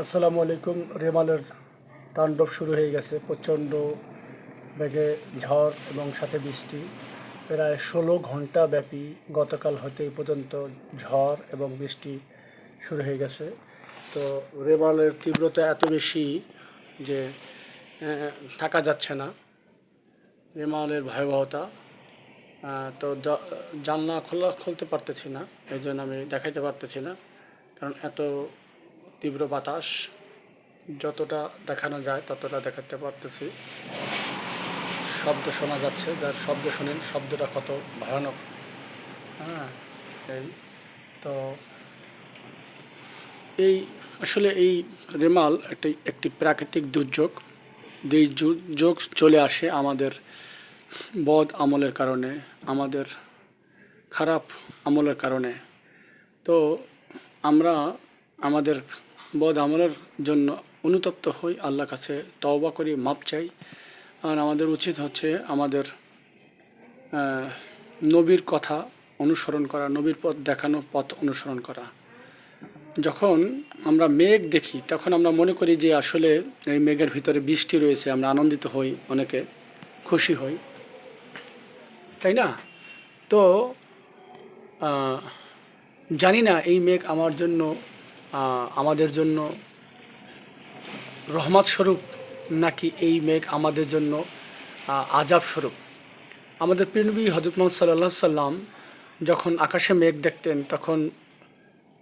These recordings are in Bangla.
আসসালামু আলাইকুম। রেমালের তাণ্ডব শুরু হয়ে গেছে। প্রচণ্ড বেগে ঝড় এবং সাথে বৃষ্টি। প্রায় ষোলো ঘণ্টা ব্যাপী গতকাল হতে পর্যন্ত ঝড় এবং বৃষ্টি শুরু হয়ে গেছে। তো রেমালের তীব্রতা এত বেশি যে থাকা যাচ্ছে না। রেমালের ভয়াবহতা তো জানলা খোলা খুলতে পারতেছি না। এই জন্য আমি দেখাইতে পারতেছি না। কারণ এত তীব্র বাতাস যতটা দেখানো যায় ততটা দেখাতে পারতেছি। শব্দ শোনা যাচ্ছে, যার শব্দ শোনেন শব্দটা কত ভয়ানক। হ্যাঁ এই তো এই আসলে এই রেমাল একটি একটি প্রাকৃতিক দুর্যোগ। এই দুর্যোগ চলে আসে আমাদের বদ আমলের কারণে, আমাদের খারাপ আমলের কারণে। তো আমরা আমাদের বদ আমলের জন্য অনুতপ্ত হই, আল্লাহর কাছে তওবা করি, মাপ চাই। আর আমাদের উচিত হচ্ছে আমাদের নবীর কথা অনুসরণ করা, নবীর পথ দেখানো, পথ অনুসরণ করা। যখন আমরা মেঘ দেখি, তখন আমরা মনে করি যে আসলে এই মেঘের ভিতরে বৃষ্টি রয়েছে, আমরা আনন্দিত হই, অনেকে খুশি হই। তাই না? তো জানি না এই মেঘ আমার জন্য আমাদের জন্য রহমত স্বরূপ নাকি এই মেঘ আমাদের জন্য আজাব স্বরূপ? আমাদের প্রিনবী হজরত মোহাম্মদ সাল্লাহ সাল্লাম যখন আকাশে মেঘ দেখতেন, তখন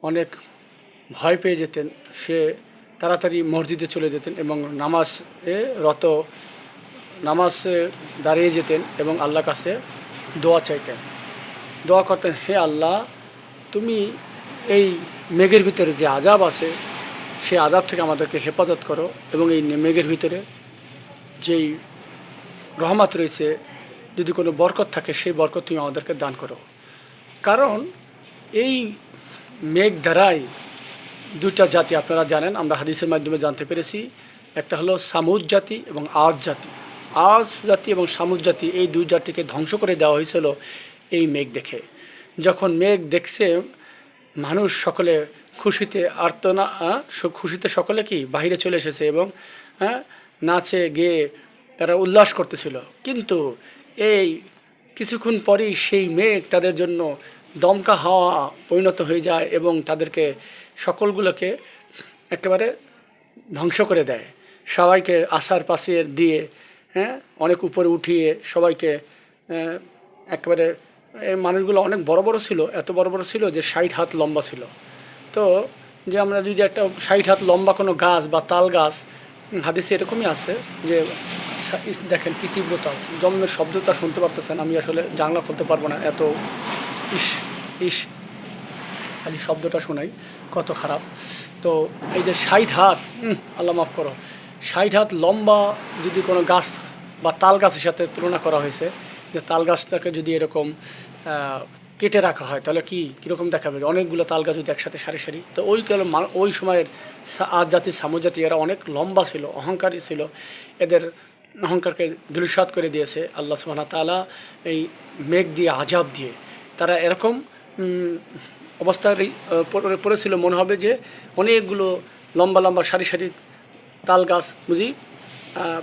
অনেক ভয় পেয়ে যেতেন। সে তাড়াতাড়ি মসজিদে চলে যেতেন এবং নামাজ এ রত, নামাজে দাঁড়িয়ে যেতেন এবং আল্লাহর কাছে দোয়া চাইতেন। দোয়া করতেন, হে আল্লাহ, তুমি এই মেঘের ভিতরে যে আজাব আছে সেই আজাব থেকে আমাদেরকে হেফাজত করো এবং এই মেঘের ভিতরে যেই রহমত রয়েছে, যদি কোনো বরকত থাকে, সেই বরকত তুমি আমাদেরকে দান করো। কারণ এই মেঘ দ্বারাই দুটা জাতি, আপনারা জানেন, আমরা হাদিসের মাধ্যমে জানতে পেরেছি, একটা হলো সামুদ জাতি এবং আজ জাতি। আজ জাতি এবং সামুদ জাতি এই দুই জাতিকে ধ্বংস করে দেওয়া হয়েছিল এই মেঘ দেখে। যখন মেঘ দেখছে মানুষ সকলে খুশিতে আর্তনা খুশিতে সকলে কি বাইরে চলে এসেছে এবং নাচে, গেয়ে তারা উল্লাস করতেছিল। কিন্তু এই কিছুক্ষণ পরেই সেই মেঘ তাদের জন্য দমকা হাওয়া পরিণত হয়ে যায় এবং তাদেরকে সকলগুলোকে একেবারে ধ্বংস করে দেয়। সবাইকে আশার পাশে দিয়ে হ্যাঁ অনেক উপরে উঠিয়ে সবাইকে একেবারে মানুষগুলো অনেক বড় বড় ছিল, এত বড় বড় ছিল যে ষাট হাত লম্বা ছিল। তো যে আমরা যদি একটা ষাট হাত লম্বা কোনো গাছ বা তাল গাছ, হাদিসে এরকমই আছে যে দেখেন কি তীব্রতা, জন্মের শব্দটা শুনতে পারতেছেন, আমি আসলে জানলা খুলতে পারব না, এত ইস ইস, খালি শব্দটা শোনাই, কত খারাপ। তো এই যে ষাট হাত আল্লাহ মাফ করো, ষাট হাত লম্বা যদি কোনো গাছ বা তাল গাছের সাথে তুলনা করা হয়েছে যে তাল গাছটাকে যদি এরকম কেটে রাখা হয়, তাহলে কি, কীরকম দেখাবে? অনেকগুলো তাল গাছ যদি একসাথে সারি সারি। তো ওই মা- ওই সময়ের আজ জাতি সামুদ জাতি এরা অনেক লম্বা ছিল, অহংকারী ছিল। এদের অহংকারকে দুলিশাত করে দিয়েছে আল্লাহ সুবহানাহু ওয়া তাআলা, এই মেঘ দিয়ে, আজাব দিয়ে। তারা এরকম অবস্থায় পড়ে- পড়েছিল। মনে হবে যে অনেকগুলো লম্বা লম্বা, সারি সারি তাল গাছ বুঝি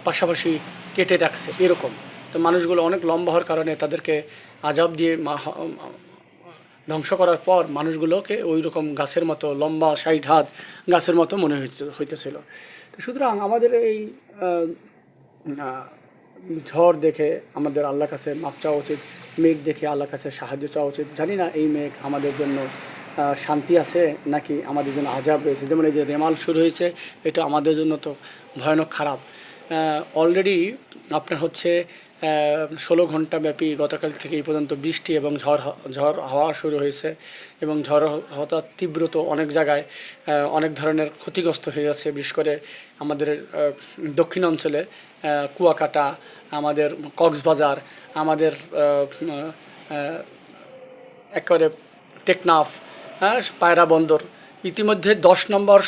পাশাপাশি কেটে রাখছে, এরকম। তো মানুষগুলো অনেক লম্বা হওয়ার কারণে তাদেরকে আজাব দিয়ে ধ্বংস করার পর মানুষগুলোকে ওই রকম গাছের মতো লম্বা ষাট হাত গাছের মতো মনে হইতে- হইতেছিল। তো সুতরাং আমাদের এই ঝড় দেখে আমাদের আল্লাহ কাছে মাপ চাওয়া উচিত, মেঘ দেখে আল্লাহ কাছে সাহায্য চাওয়া উচিত। জানি না এই মেঘ আমাদের জন্য শান্তি আছে নাকি আমাদের জন্য আজাব রয়েছে। যেমন এই যে রেমাল শুরু হয়েছে, এটা আমাদের জন্য তো ভয়ানক খারাপ। অলরেডি আপনার হচ্ছে ষোলো ঘণ্টা ব্যাপী গতকাল থেকে এই পর্যন্ত বৃষ্টি এবং ঝড় ঝড় হাওয়া শুরু হয়েছে এবং ঝড় হওয়ার তীব্রত অনেক জায়গায় অনেক ধরনের ক্ষতিগ্রস্ত হয়ে যাচ্ছে। বিশেষ করে আমাদের দক্ষিণ অঞ্চলে কুয়াকাটা, আমাদের কক্সবাজার, আমাদের একেবারে টেকনাফ হ্যাঁ পায়রা বন্দর, ইতিমধ্যে দশ নম্বর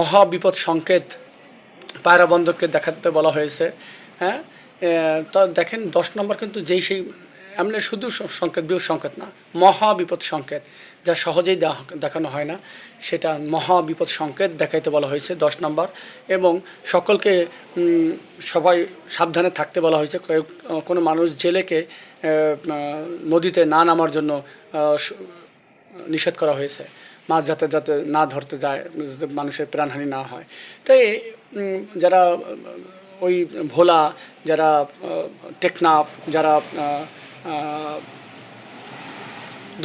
মহাবিপদ সংকেত পায়রা বন্দরকে দেখাতে বলা হয়েছে। হ্যাঁ? তো দেখেন, দশ নম্বর কিন্তু যেই সেই এমনি শুধু সংকেত বিপদ সংকেত না মহা বিপদ সংকেত, যা সহজেই দেখ- দেখানো হয় না, সেটা মহা বিপদ সংকেত দেখাইতে বলা হয়েছে দশ নম্বর। এবং সকলকে সবাই সাবধানে থাকতে বলা হয়েছে কোনো মানুষ জেলেকে নদীতে না নামার জন্য নিষেধ করা হয়েছে, মাছ যাতে যাতে না ধরতে যায়, মানুষের প্রাণহানি না হয়। তাই যারা ওই ভোলা, যারা টেকনাফ, যারা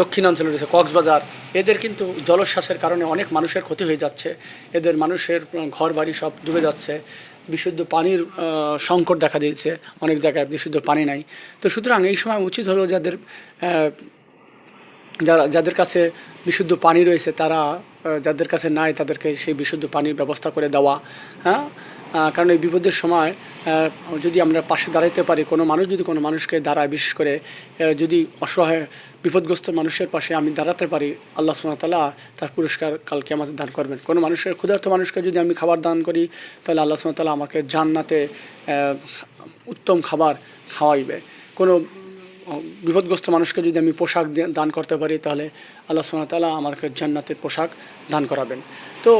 দক্ষিণাঞ্চলে রয়েছে, কক্সবাজার, এদের কিন্তু জলশ্বাসের কারণে অনেক মানুষের ক্ষতি হয়ে যাচ্ছে। এদের মানুষের ঘর বাড়ি সব ডুবে যাচ্ছে। বিশুদ্ধ পানির সংকট দেখা দিয়েছে। অনেক জায়গায় বিশুদ্ধ পানি নাই। তো সুতরাং এই সময় উচিত হলো যাদের যারা, যাদের কাছে বিশুদ্ধ পানি রয়েছে, তারা যাদের কাছে নাই, তাদেরকে সেই বিশুদ্ধ পানির ব্যবস্থা করে দেওয়া। হ্যাঁ? কারণ এই বিপদের সময় যদি আমরা পাশে দাঁড়াইতে পারি, কোনো মানুষ যদি কোনো মানুষকে দাঁড়ায়, বিশেষ করে যদি অসহায়, বিপদগ্রস্ত মানুষের পাশে আমি দাঁড়াতে পারি, আল্লাহ সুমতাল্লাহ তার পুরস্কার কালকে আমাদের দান করবেন। কোনো মানুষের, ক্ষুধার্ত মানুষকে যদি আমি খাবার দান করি, তাহলে আল্লাহ সুমতাল্লাহ আমাকে জান্নাতে উত্তম খাবার খাওয়াইবে। কোনো বিপদগ্রস্ত মানুষকে যদি আমি পোশাক দান করতে পারি, তাহলে আল্লাহ সুমতালা আমাকে জান্নাতের পোশাক দান করাবেন। তো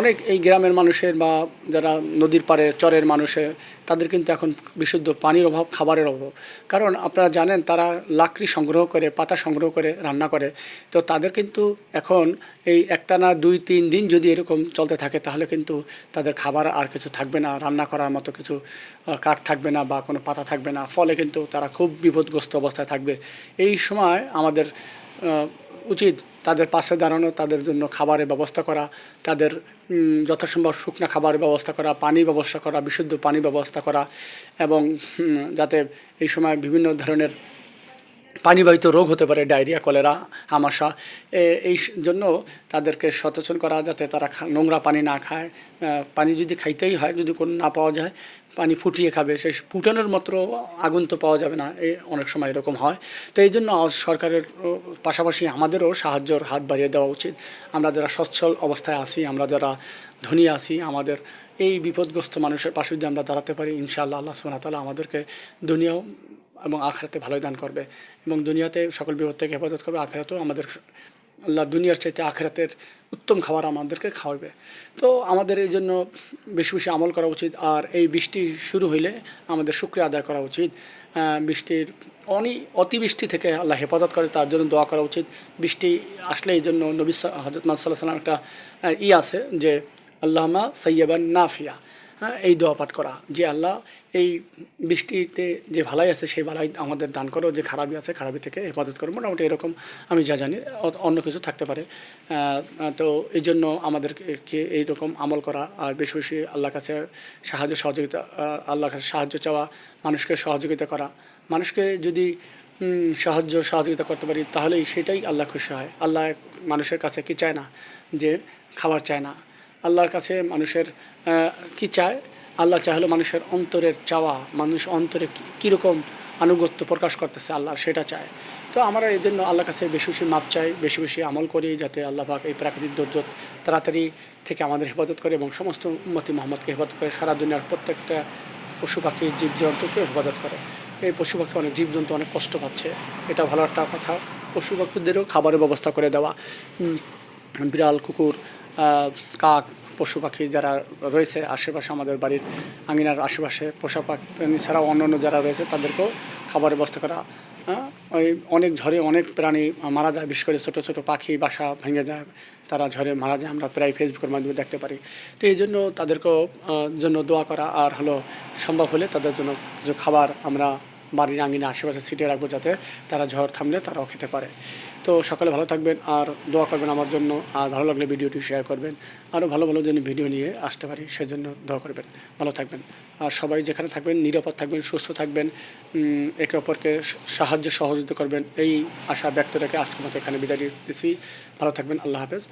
অনেক এই গ্রামের মানুষের বা যারা নদীর পাড়ে চরের মানুষের তাদের কিন্তু এখন বিশুদ্ধ পানির অভাব, খাবারের অভাব। কারণ আপনারা জানেন, তারা লাকড়ি সংগ্রহ করে, পাতা সংগ্রহ করে, রান্না করে। তো তাদের কিন্তু এখন এই একটানা দুই তিন দিন যদি এরকম চলতে থাকে, তাহলে কিন্তু তাদের খাবার আর কিছু থাকবে না, রান্না করার মতো কিছু কাঠ থাকবে না বা কোনো পাতা থাকবে না। ফলে কিন্তু তারা খুব বিপদগ্রস্ত অবস্থায় থাকবে। এই সময় আমাদের উচিত তাদের পাশে দাঁড়ানো, তাদের জন্য খাবারের ব্যবস্থা করা, তাদের যথাসম্ভব শুকনা খাবারের ব্যবস্থা করা, পানির ব্যবস্থা করা, বিশুদ্ধ পানি ব্যবস্থা করা এবং যাতে এই সময় বিভিন্ন ধরনের পানিবাহিত রোগ হতে পারে, ডায়রিয়া, কলেরা আমাশা এই জন্য তাদেরকে সচেতন করা যাতে তারা নোংরা পানি না খায়। পানি যদি খাইতেই হয়, যদি কোনো না পাওয়া যায় পানি ফুটিয়ে খাবে সেই ফুটানোর মাত্র আগুন তো পাওয়া যাবে না, এ অনেক সময় এরকম হয়। তো এই জন্য সরকারের পাশাপাশি আমাদেরও সাহায্যর হাত বাড়িয়ে দেওয়া উচিত। আমরা যারা সচ্ছল অবস্থায় আছি, আমরা যারা ধনী আছি, আমাদের এই বিপদগ্রস্ত মানুষের পাশে যদি আমরা দাঁড়াতে পারি, ইনশাআল্লাহ আল্লাহ ওয়া তাআলা আমাদেরকে দুনিয়াও এবং আখড়াতে ভালোই দান করবে এবং দুনিয়াতে সকল বিপদ থেকে হেফাজত করবে, আখরাতেও আমাদের আল্লাহ দুনিয়ার চাইতে আখরাতের উত্তম খাবার আমাদেরকে খাওয়াবে। তো আমাদের এই জন্য বেশি বেশি আমল করা উচিত। আর এই বৃষ্টি শুরু হইলে আমাদের শুক্রিয়া আদায় করা উচিত। বৃষ্টির অনি, অতিবৃষ্টি থেকে আল্লাহ হেফাজত করে, তার জন্য দোয়া করা উচিত। বৃষ্টি আসলে এই জন্য নবী হজরত সাল্লাহ সাল্লাম একটা ই আছে যে আল্লাহমা সৈয়বান নাফিয়া। হ্যাঁ এই দোয়া পাঠ করা। যে আল্লাহ, এই বৃষ্টিতে যে ভালাই আছে, সেই ভালাই আমাদের দান করো। যে খারাপই আছে খারাপি থেকে হেফাজত করো। মোটামুটি এরকম আমি যা জানি অন্য কিছু থাকতে পারে। তো এই জন্য আমাদেরকে এইরকম আমল করা। আর বেশি বেশি আল্লাহর কাছে সাহায্য, সহযোগিতা আল্লাহর কাছে সাহায্য চাওয়া, মানুষকে সহযোগিতা করা। মানুষকে যদি সাহায্য, সহযোগিতা করতে পারি, তাহলেই সেটাই আল্লাহ খুশি হয়। আল্লাহ মানুষের কাছে কি চায় না? যে খাবার চায় না। আল্লাহর কাছে মানুষের কি চায়? আল্লাহ চায় হলো মানুষের অন্তরের চাওয়া, মানুষ অন্তরে কীরকম আনুগত্য প্রকাশ করতেছে আল্লাহ, সেটা চায়। তো আমরা এই জন্য আল্লাহর কাছে বেশি বেশি মাপ চাই, বেশি বেশি আমল করি যাতে আল্লাহ পাক এই প্রাকৃতিক দুর্যোগ তাড়াতাড়ি থেকে আমাদের হেফাজত করে এবং সমস্ত উম্মতি মোহাম্মদকে হেফাজত করে সারা দুনিয়ার প্রত্যেকটা পশু পাখি জীবজন্তুকে হেফাজত করে। এই পশু পাখি অনেক, জীবজন্তু অনেক কষ্ট পাচ্ছে, এটা ভালো একটা কথা। পশু পাখিদেরও খাবারের ব্যবস্থা করে দেওয়া। বিড়াল, কুকুর কাক, পশু পাখি যারা রয়েছে, আশেপাশে আমাদের বাড়ির আঙিনার আশেপাশে পোষা পাখি ছাড়াও অন্য অন্য যারা রয়েছে, তাদেরকেও খাবারের ব্যবস্থা করা হ্যাঁ? ওই অনেক ঝড়ে অনেক প্রাণী মারা যায়, বিশেষ করে ছোটো ছোটো পাখি, বাসা ভেঙে যায়, তারা ঝড়ে মারা যায়, আমরা প্রায় ফেসবুকের মাধ্যমে দেখতে পারি। তো এই জন্য তাদেরকেও জন্য দোয়া করা আর হলো সম্ভব হলে তাদের জন্য কিছু খাবার আমরা বাড়ির আঙিনা আশেপাশে ছিটিয়ে রাখব যাতে তারা ঝড় থামলে তারাও খেতে পারে। তো সকালে ভালো থাকবেন আর দোয়া করবেন আমার জন্য। আর ভালো লাগলে ভিডিওটি শেয়ার করবেন। আরও ভালো ভালো যেন ভিডিও নিয়ে আসতে পারি, সেজন্য দোয়া করবেন। ভালো থাকবেন। আর সবাই যেখানে থাকবেন, নিরাপদ থাকবেন, সুস্থ থাকবেন একে অপরকে সাহায্য সহযোগিতা করবেন। এই আশা ব্যক্ত রেখে আজকের মতো এখানে বিদায় দিচ্ছি ভালো থাকবেন। আল্লাহ হাফেজ।